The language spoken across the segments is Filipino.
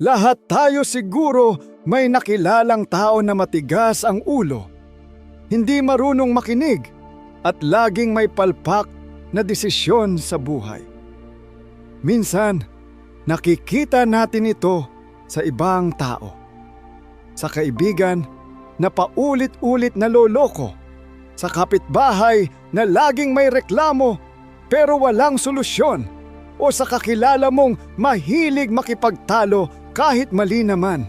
Lahat tayo siguro may nakilalang tao na matigas ang ulo, hindi marunong makinig at laging may palpak na desisyon sa buhay. Minsan, nakikita natin ito sa ibang tao. Sa kaibigan na paulit-ulit na loloko, sa kapitbahay na laging may reklamo pero walang solusyon, o sa kakilala mong mahilig makipagtalo kahit mali naman.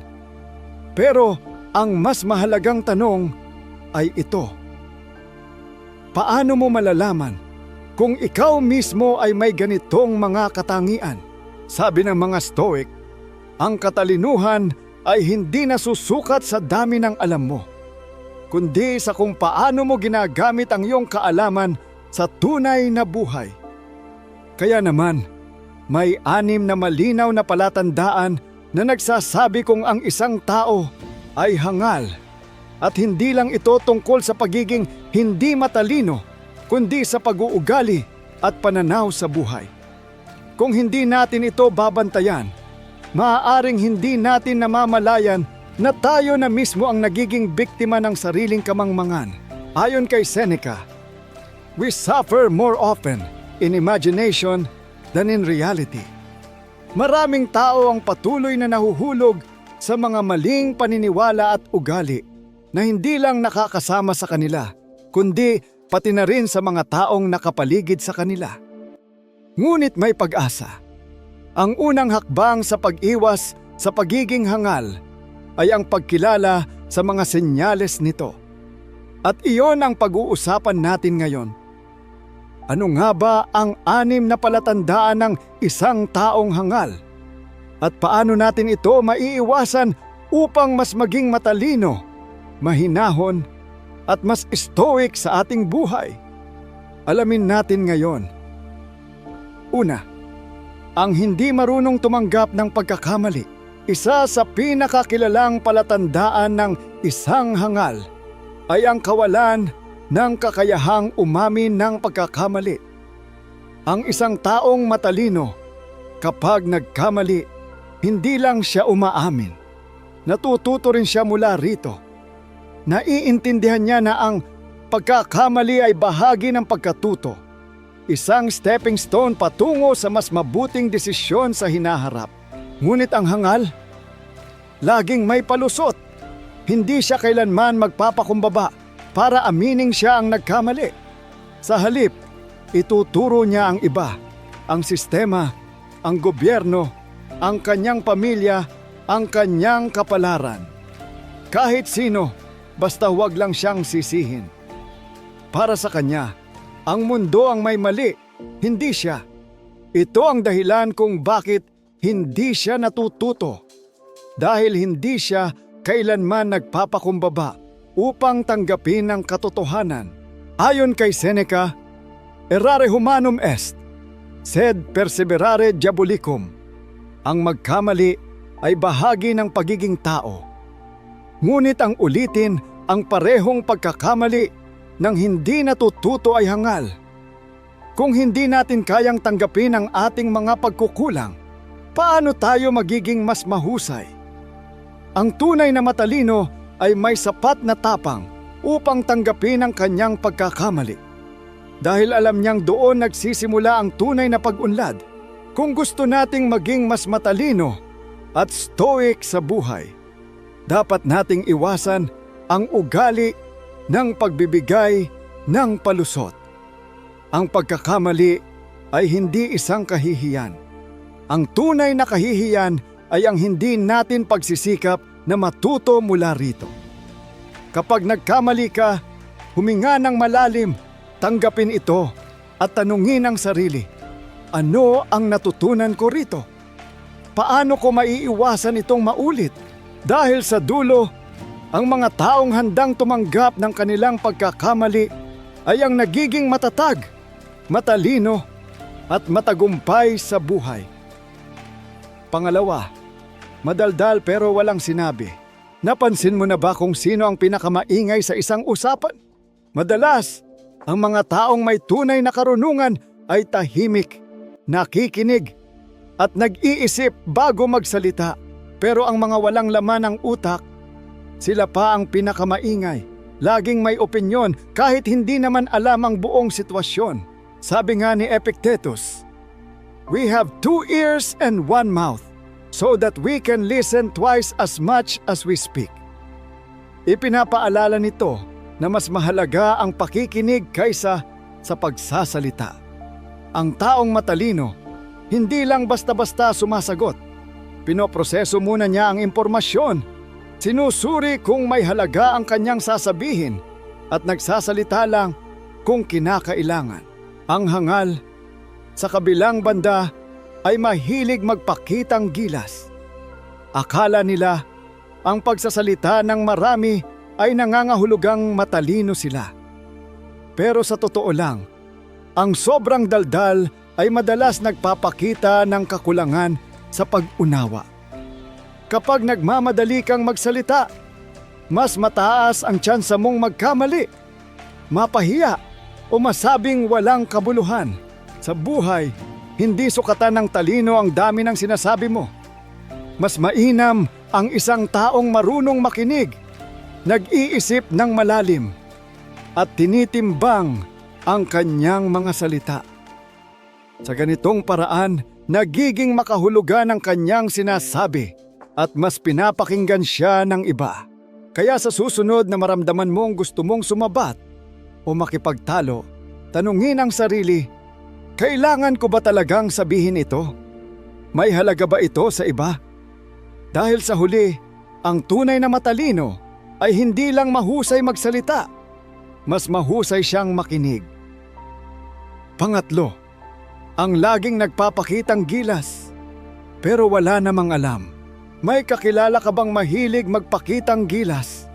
Pero ang mas mahalagang tanong ay ito. Paano mo malalaman kung ikaw mismo ay may ganitong mga katangian? Sabi ng mga Stoic, ang katalinuhan ay hindi nasusukat sa dami ng alam mo, kundi sa kung paano mo ginagamit ang iyong kaalaman sa tunay na buhay. Kaya naman, may anim na malinaw na palatandaan na nagsasabi kung ang isang tao ay hangal at hindi lang ito tungkol sa pagiging hindi matalino kundi sa pag-uugali at pananaw sa buhay. Kung hindi natin ito babantayan, maaaring hindi natin namamalayan na tayo na mismo ang nagiging biktima ng sariling kamangmangan. Ayon kay Seneca, we suffer more often in imagination than in reality. Maraming tao ang patuloy na nahuhulog sa mga maling paniniwala at ugali na hindi lang nakakasama sa kanila, kundi pati na rin sa mga taong nakapaligid sa kanila. Ngunit may pag-asa. Ang unang hakbang sa pag-iwas sa pagiging hangal ay ang pagkilala sa mga senyales nito. At iyon ang pag-uusapan natin ngayon. Ano nga ba ang anim na palatandaan ng isang taong hangal? At paano natin ito maiiwasan upang mas maging matalino, mahinahon, at mas stoic sa ating buhay? Alamin natin ngayon. Una, ang hindi marunong tumanggap ng pagkakamali. Isa sa pinakakilalang palatandaan ng isang hangal ay ang kawalan ng kakayahang umamin ng pagkakamali. Ang isang taong matalino, kapag nagkamali, hindi lang siya umaamin. Natututo rin siya mula rito. Naiintindihan niya na ang pagkakamali ay bahagi ng pagkatuto. Isang stepping stone patungo sa mas mabuting desisyon sa hinaharap. Ngunit ang hangal, laging may palusot. Hindi siya kailanman magpapakumbaba para amining siya ang nagkamali. Sa halip, ituturo niya ang iba, ang sistema, ang gobyerno, ang kanyang pamilya, ang kanyang kapalaran. Kahit sino, basta huwag lang siyang sisihin. Para sa kanya, ang mundo ang may mali, hindi siya. Ito ang dahilan kung bakit hindi siya natututo. Dahil hindi siya kailanman nagpapakumbaba upang tanggapin ang katotohanan. Ayon kay Seneca, errare humanum est, sed perseverare diabolicum. Ang magkamali ay bahagi ng pagiging tao. Ngunit ang ulitin ang parehong pagkakamali ng hindi natututo ay hangal. Kung hindi natin kayang tanggapin ang ating mga pagkukulang, paano tayo magiging mas mahusay? Ang tunay na matalino ay may sapat na tapang upang tanggapin ang kanyang pagkakamali. Dahil alam niyang doon nagsisimula ang tunay na pag-unlad kung gusto nating maging mas matalino at stoic sa buhay. Dapat nating iwasan ang ugali ng pagbibigay ng palusot. Ang pagkakamali ay hindi isang kahihiyan. Ang tunay na kahihiyan ay ang hindi natin pagsisikap na matuto mula rito. Kapag nagkamali ka, huminga ng malalim, tanggapin ito at tanungin ang sarili, ano ang natutunan ko rito? Paano ko maiiwasan itong maulit? Dahil sa dulo, ang mga taong handang tumanggap ng kanilang pagkakamali ay ang nagiging matatag, matalino, at matagumpay sa buhay. Pangalawa, madaldal pero walang sinabi. Napansin mo na ba kung sino ang pinakamaingay sa isang usapan? Madalas, ang mga taong may tunay na karunungan ay tahimik, nakikinig, at nag-iisip bago magsalita. Pero ang mga walang laman ng utak, sila pa ang pinakamaingay. Laging may opinyon kahit hindi naman alam ang buong sitwasyon. Sabi nga ni Epictetus, We have two ears and one mouth, so that we can listen twice as much as we speak. Ipinapaalala nito na mas mahalaga ang pakikinig kaysa sa pagsasalita. Ang taong matalino, hindi lang basta-basta sumasagot. Pinoproseso muna niya ang impormasyon. Sinusuri kung may halaga ang kanyang sasabihin at nagsasalita lang kung kinakailangan. Ang hangal, sa kabilang banda, ay mahilig magpakitang gilas. Akala nila ang pagsasalita ng marami ay nangangahulugang matalino sila. Pero sa totoo lang, ang sobrang daldal ay madalas nagpapakita ng kakulangan sa pag-unawa. Kapag nagmamadali kang magsalita, mas mataas ang tsansa mong magkamali, mapahiya o masabing walang kabuluhan. Sa buhay, hindi sukatan ng talino ang dami ng sinasabi mo. Mas mainam ang isang taong marunong makinig, nag-iisip ng malalim, at tinitimbang ang kanyang mga salita. Sa ganitong paraan, nagiging makahulugan ang kanyang sinasabi at mas pinapakinggan siya ng iba. Kaya sa susunod na maramdaman mong gusto mong sumabat o makipagtalo, tanungin ang sarili, kailangan ko ba talagang sabihin ito? May halaga ba ito sa iba? Dahil sa huli, ang tunay na matalino ay hindi lang mahusay magsalita, mas mahusay siyang makinig. Pangatlo, ang laging nagpapakitang gilas pero wala namang alam. May kakilala ka bang mahilig magpakitang gilas?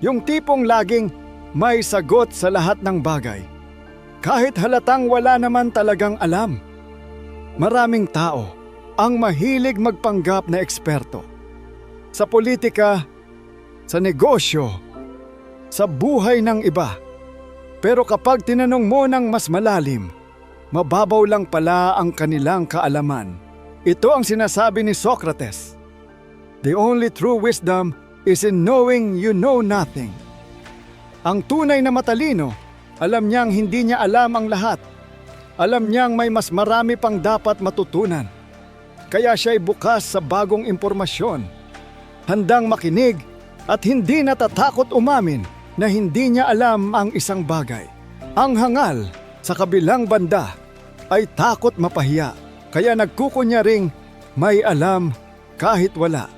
Yung tipong laging may sagot sa lahat ng bagay. Kahit halatang wala naman talagang alam. Maraming tao ang mahilig magpanggap na eksperto. Sa politika, sa negosyo, sa buhay ng iba. Pero kapag tinanong mo ng mas malalim, mababaw lang pala ang kanilang kaalaman. Ito ang sinasabi ni Socrates. The only true wisdom is in knowing you know nothing. Ang tunay na matalino, alam niyang hindi niya alam ang lahat. Alam niyang may mas marami pang dapat matutunan. Kaya siya ay bukas sa bagong impormasyon. Handang makinig at hindi natatakot umamin na hindi niya alam ang isang bagay. Ang hangal sa kabilang banda ay takot mapahiya kaya nagkukunya ring may alam kahit wala.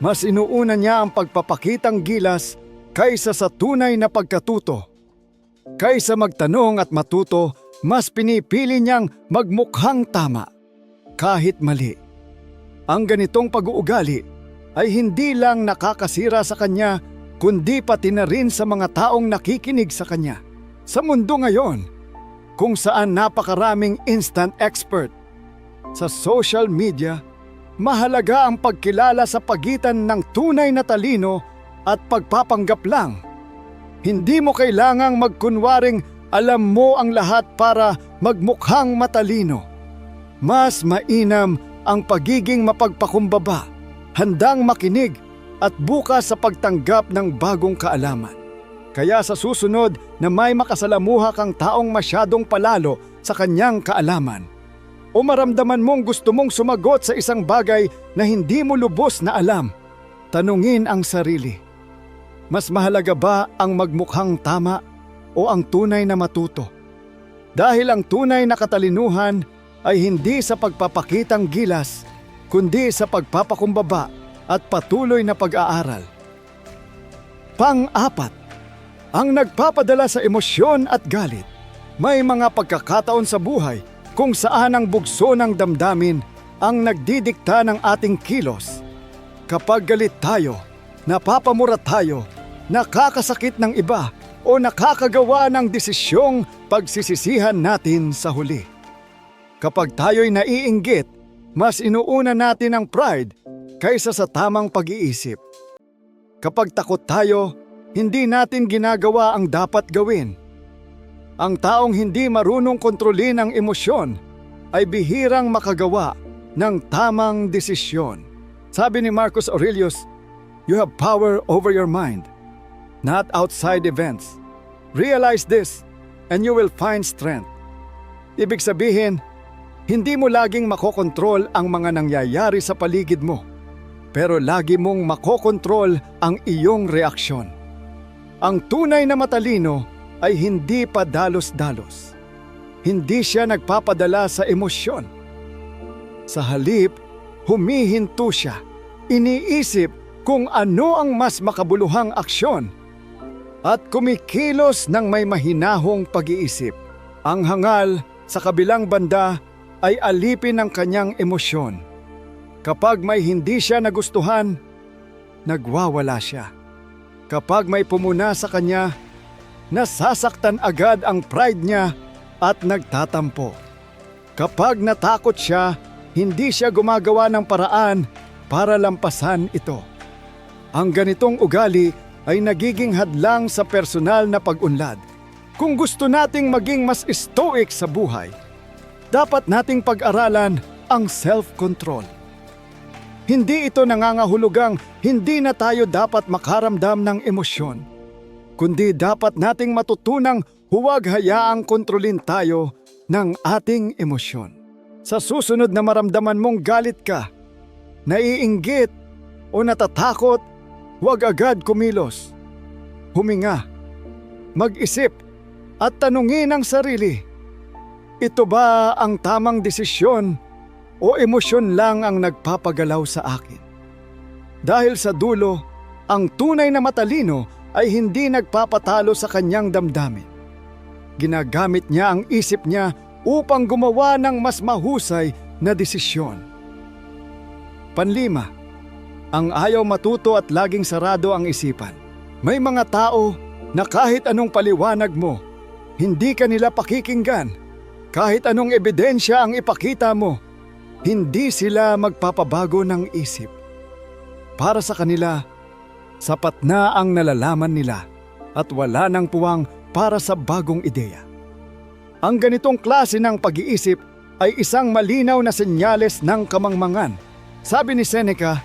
Mas inuuna niya ang pagpapakitang gilas kaysa sa tunay na pagkatuto. Kaysa magtanong at matuto, mas pinipili niyang magmukhang tama kahit mali. Ang ganitong pag-uugali ay hindi lang nakakasira sa kanya kundi pati na rin sa mga taong nakikinig sa kanya. Sa mundo ngayon, kung saan napakaraming instant expert, sa social media, mahalaga ang pagkilala sa pagitan ng tunay na talino at pagpapanggap lang. Hindi mo kailangang magkunwaring alam mo ang lahat para magmukhang matalino. Mas mainam ang pagiging mapagpakumbaba, handang makinig at bukas sa pagtanggap ng bagong kaalaman. Kaya sa susunod na may makasalamuha kang taong masyadong palalo sa kanyang kaalaman, o maramdaman mong gusto mong sumagot sa isang bagay na hindi mo lubos na alam, tanungin ang sarili. Mas mahalaga ba ang magmukhang tama o ang tunay na matuto? Dahil ang tunay na katalinuhan ay hindi sa pagpapakitang gilas, kundi sa pagpapakumbaba at patuloy na pag-aaral. Pang-apat, ang nagpapadala sa emosyon at galit. May mga pagkakataon sa buhay kung saan ang bugso ng damdamin ang nagdidikta ng ating kilos. Kapag galit tayo, napapamura tayo, nakakasakit ng iba o nakakagawa ng desisyong pagsisisihan natin sa huli. Kapag tayo'y naiinggit, mas inuuna natin ang pride kaysa sa tamang pag-iisip. Kapag takot tayo, hindi natin ginagawa ang dapat gawin. Ang taong hindi marunong kontrolin ang emosyon ay bihirang makagawa ng tamang desisyon. Sabi ni Marcus Aurelius, You have power over your mind, not outside events. Realize this, and you will find strength. Ibig sabihin, hindi mo laging makokontrol ang mga nangyayari sa paligid mo, pero lagi mong makokontrol ang iyong reaksyon. Ang tunay na matalino ay hindi pa dalos-dalos. Hindi siya nagpapadala sa emosyon. Sa halip, humihinto siya. Iniisip kung ano ang mas makabuluhang aksyon at kumikilos ng may mahinahong pag-iisip. Ang hangal sa kabilang banda ay alipin ng kanyang emosyon. Kapag may hindi siya nagustuhan, nagwawala siya. Kapag may pumuna sa kanya, nasasaktan agad ang pride niya at nagtatampo. Kapag natakot siya, hindi siya gumagawa ng paraan para lampasan ito. Ang ganitong ugali ay nagiging hadlang sa personal na pag-unlad. Kung gusto nating maging mas stoic sa buhay, dapat nating pag-aralan ang self-control. Hindi ito nangangahulugang hindi na tayo dapat makaramdam ng emosyon, kundi dapat nating matutunang huwag hayaang kontrolin tayo ng ating emosyon. Sa susunod na maramdaman mong galit ka, naiinggit o natatakot, huwag agad kumilos. Huminga, mag-isip at tanungin ang sarili. Ito ba ang tamang desisyon o emosyon lang ang nagpapagalaw sa akin? Dahil sa dulo, ang tunay na matalino ay hindi nagpapatalo sa kanyang damdamin. Ginagamit niya ang isip niya upang gumawa ng mas mahusay na desisyon. Panlima, ang ayaw matuto at laging sarado ang isipan. May mga tao na kahit anong paliwanag mo, hindi ka nila pakikinggan. Kahit anong ebidensya ang ipakita mo, hindi sila magpapabago ng isip. Para sa kanila, sapat na ang nalalaman nila at wala nang puwang para sa bagong ideya. Ang ganitong klase ng pag-iisip ay isang malinaw na senyales ng kamangmangan. Sabi ni Seneca,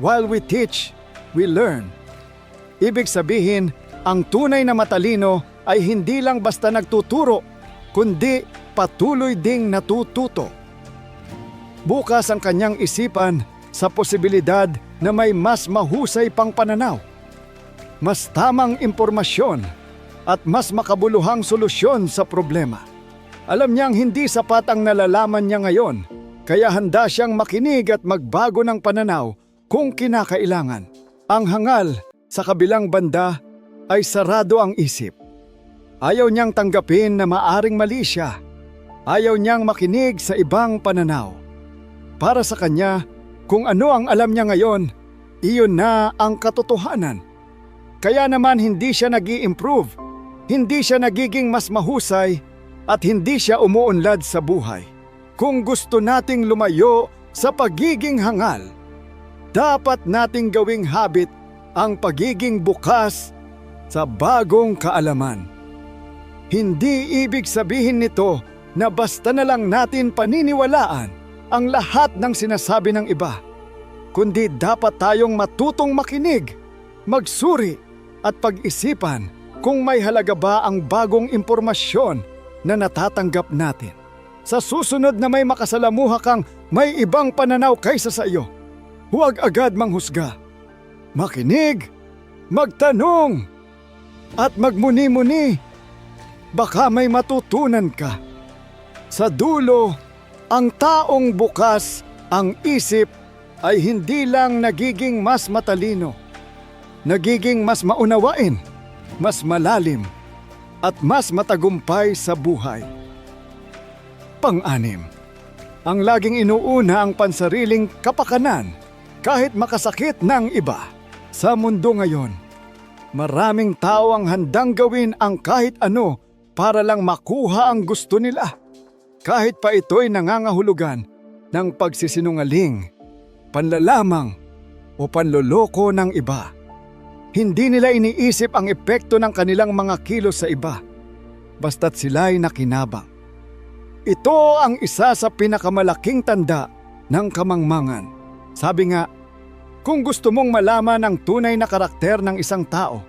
While we teach, we learn. Ibig sabihin, ang tunay na matalino ay hindi lang basta nagtuturo, kundi patuloy ding natututo. Bukas ang kanyang isipan sa posibilidad na may mas mahusay pang pananaw, mas tamang impormasyon at mas makabuluhang solusyon sa problema. Alam niyang hindi sapat ang nalalaman niya ngayon, kaya handa siyang makinig at magbago ng pananaw kung kinakailangan. Ang hangal sa kabilang banda ay sarado ang isip. Ayaw niyang tanggapin na maaring mali siya. Ayaw niyang makinig sa ibang pananaw. Para sa kanya, kung ano ang alam niya ngayon, iyon na ang katotohanan. Kaya naman hindi siya nag improve hindi siya nagiging mas mahusay at hindi siya umuunlad sa buhay. Kung gusto nating lumayo sa pagiging hangal, dapat nating gawing habit ang pagiging bukas sa bagong kaalaman. Hindi ibig sabihin nito na basta na lang natin paniniwalaan ang lahat ng sinasabi ng iba, kundi dapat tayong matutong makinig, magsuri at pag-isipan kung may halaga ba ang bagong impormasyon na natatanggap natin. Sa susunod na may makasalamuha kang may ibang pananaw kaysa sa iyo, huwag agad manghusga. Makinig, magtanong, at magmuni-muni. Baka may matutunan ka. Sa dulo, ang taong bukas ang isip ay hindi lang nagiging mas matalino, nagiging mas maunawain mas malalim at mas matagumpay sa buhay. Pang-anim, ang laging inuuna ang pansariling kapakanan kahit makasakit ng iba. Sa mundo ngayon, maraming tao ang handang gawin ang kahit ano para lang makuha ang gusto nila. Kahit pa ito'y nangangahulugan ng pagsisinungaling, panlalamang o panloloko ng iba. Hindi nila iniisip ang epekto ng kanilang mga kilos sa iba, basta't sila'y nakinabang. Ito ang isa sa pinakamalaking tanda ng kamangmangan. Sabi nga, Kung gusto mong malaman ang tunay na karakter ng isang tao,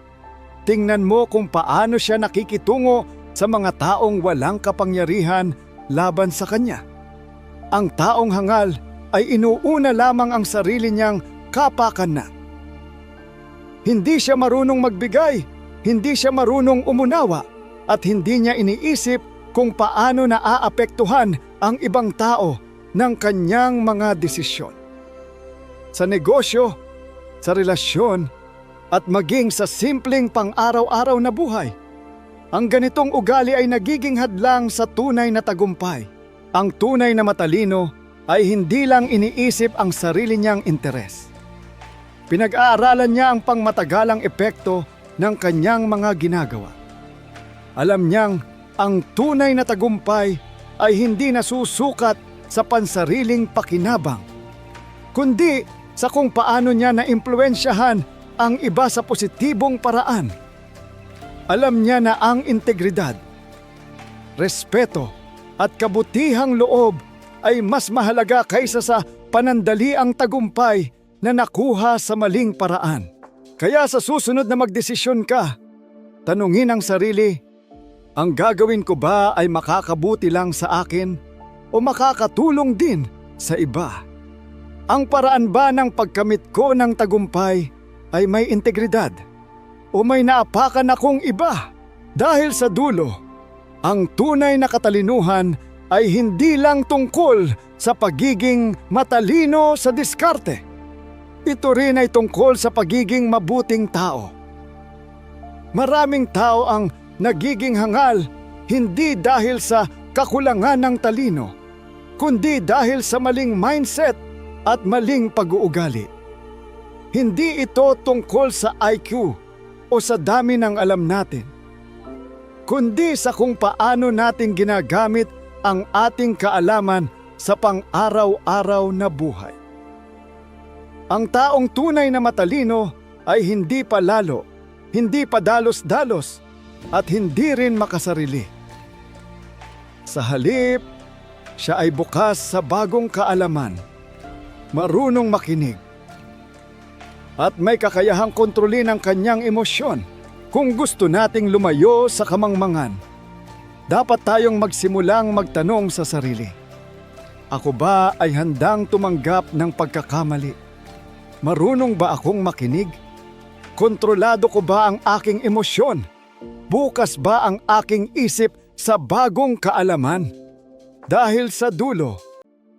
tingnan mo kung paano siya nakikitungo sa mga taong walang kapangyarihan laban sa kanya. Ang taong hangal ay inuuna lamang ang sarili niyang kapakan na. Hindi siya marunong magbigay, hindi siya marunong umunawa, at hindi niya iniisip kung paano naaapektuhan ang ibang tao ng kanyang mga desisyon. Sa negosyo, sa relasyon, at maging sa simpleng pang-araw-araw na buhay, ang ganitong ugali ay nagiging hadlang sa tunay na tagumpay. Ang tunay na matalino ay hindi lang iniisip ang sarili niyang interes. Pinag-aaralan niya ang pangmatagalang epekto ng kanyang mga ginagawa. Alam niyang ang tunay na tagumpay ay hindi nasusukat sa pansariling pakinabang, kundi sa kung paano niya naimpluensyahan ang iba sa positibong paraan. Alam niya na ang integridad, respeto at kabutihang loob ay mas mahalaga kaysa sa panandaliang tagumpay na nakuha sa maling paraan. Kaya sa susunod na magdesisyon ka, tanungin ang sarili, ang gagawin ko ba ay makakabuti lang sa akin o makakatulong din sa iba? Ang paraan ba ng pagkamit ko ng tagumpay ay may integridad o may naapakan akong iba? Dahil sa dulo, ang tunay na katalinuhan ay hindi lang tungkol sa pagiging matalino sa diskarte. Ito rin ay tungkol sa pagiging mabuting tao. Maraming tao ang nagiging hangal hindi dahil sa kakulangan ng talino, kundi dahil sa maling mindset at maling pag-uugali. Hindi ito tungkol sa IQ o sa dami ng alam natin, kundi sa kung paano natin ginagamit ang ating kaalaman sa pang-araw-araw na buhay. Ang taong tunay na matalino ay hindi palalo, hindi padalos-dalos, at hindi rin makasarili. Sa halip, siya ay bukas sa bagong kaalaman, marunong makinig, at may kakayahang kontrolin ang kanyang emosyon kung gusto nating lumayo sa kamangmangan. Dapat tayong magsimulang magtanong sa sarili. Ako ba ay handang tumanggap ng pagkakamali? Marunong ba akong makinig? Kontrolado ko ba ang aking emosyon? Bukas ba ang aking isip sa bagong kaalaman? Dahil sa dulo,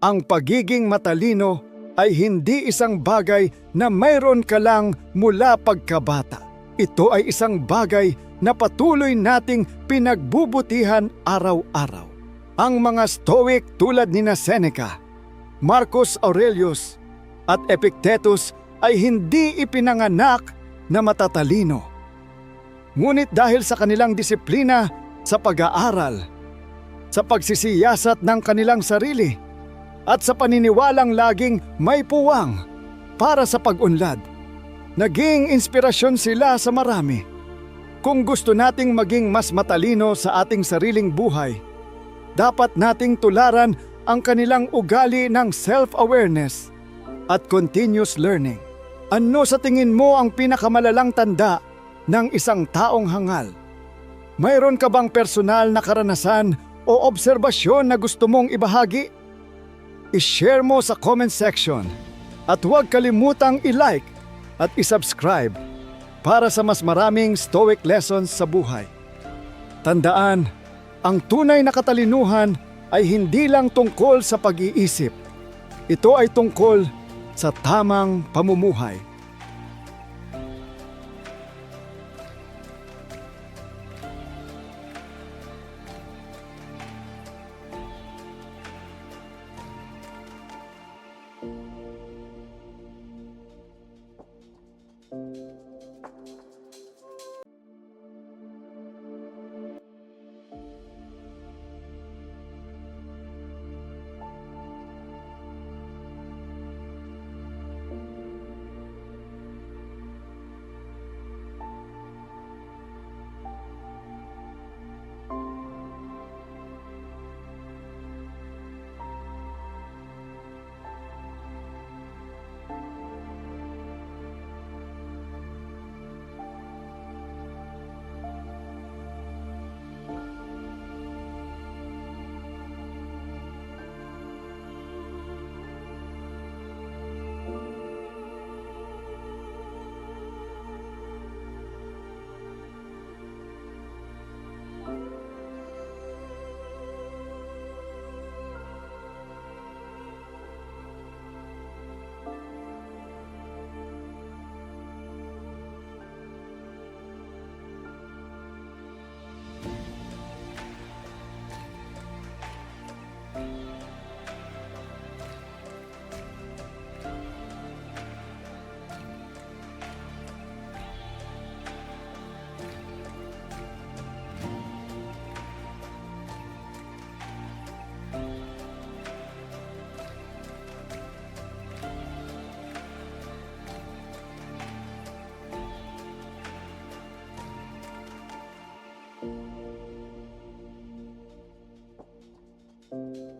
ang pagiging matalino ay hindi isang bagay na mayroon ka lang mula pagkabata. Ito ay isang bagay na patuloy nating pinagbubutihan araw-araw. Ang mga Stoic tulad ni Seneca, Marcus Aurelius at Epictetus ay hindi ipinanganak na matatalino. Ngunit dahil sa kanilang disiplina sa pag-aaral, sa pagsisiyasat ng kanilang sarili, at sa paniniwalang laging may puwang para sa pag-unlad, naging inspirasyon sila sa marami. Kung gusto nating maging mas matalino sa ating sariling buhay, dapat nating tularan ang kanilang ugali ng self-awareness at continuous learning. Ano sa tingin mo ang pinakamalalang tanda ng isang taong hangal? Mayroon ka bang personal na karanasan o obserbasyon na gusto mong ibahagi? I-share mo sa comment section at huwag kalimutang i-like at i-subscribe para sa mas maraming Stoic lessons sa buhay. Tandaan, ang tunay na katalinuhan ay hindi lang tungkol sa pag-iisip. Ito ay tungkol sa tamang pamumuhay. you